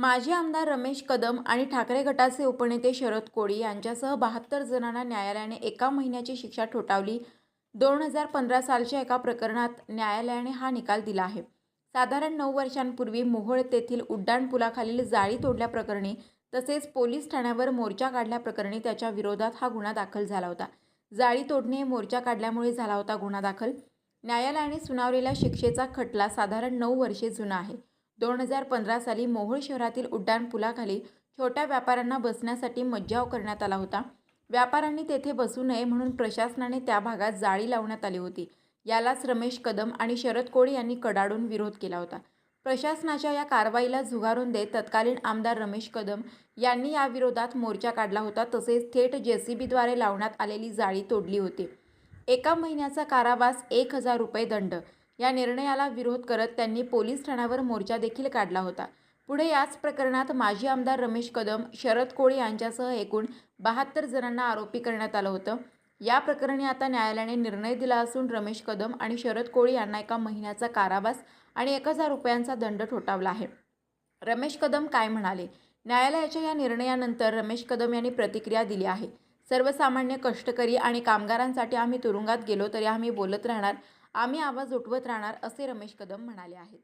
माजी आमदार रमेश कदम आणि ठाकरे गटाचे उपनेते शरद कोळी यांच्यासह बहात्तर जणांना न्यायालयाने एका महिन्याची शिक्षा ठोठावली. दोन हजार पंधरा सालच्या एका प्रकरणात न्यायालयाने हा निकाल दिला आहे. साधारण नऊ वर्षांपूर्वी मोहोळ तेथील उड्डाणपुलाखालील जाळी तोडल्याप्रकरणी तसेच पोलीस ठाण्यावर मोर्चा काढल्याप्रकरणी त्याच्या विरोधात हा गुन्हा दाखल झाला होता. जाळी तोडणे मोर्चा काढल्यामुळे झाला होता गुन्हा दाखल. न्यायालयाने सुनावलेल्या शिक्षेचा खटला साधारण नऊ वर्षे जुना आहे. दोन हजार पंधरा साली मोहोळ शहरातील उड्डाणपुलाखाली छोट्या व्यापाऱ्यांना बसण्यासाठी मज्जाव करण्यात आला होता. व्यापाऱ्यांनी तेथे बसू नये म्हणून प्रशासनाने त्या भागात जाळी लावण्यात आली होती. यालाच रमेश कदम आणि शरद कोळी यांनी कडाडून विरोध केला होता. प्रशासनाच्या या कारवाईला झुगारून देत तत्कालीन आमदार रमेश कदम यांनी याविरोधात मोर्चा काढला होता. तसेच थेट जेसीबीद्वारे लावण्यात आलेली जाळी तोडली होती. एका महिन्याचा कारावास एक हजार रुपये दंड. या निर्णयाला विरोध करत त्यांनी पोलीस ठाण्यावर मोर्चा देखील काढला होता. पुढे याच प्रकरणात माजी आमदार रमेश कदम शरद कोळी यांच्यासह एकूण बहात्तर जणांना आरोपी करण्यात आलं होतं. या प्रकरणी आता न्यायालयाने निर्णय दिला असून रमेश कदम आणि शरद कोळी यांना एका महिन्याचा कारावास आणि एक हजार रुपयांचा दंड ठोठावला आहे. रमेश कदम काय म्हणाले? न्यायालयाच्या या निर्णयानंतर रमेश कदम यांनी प्रतिक्रिया दिली आहे. सर्वसामान्य कष्टकरी आणि कामगारांसाठी आम्ही तुरुंगात गेलो तरी आम्ही बोलत राहणार. आम्ही आवाज उठवत राहणार असे रमेश कदम म्हणाले आहेत.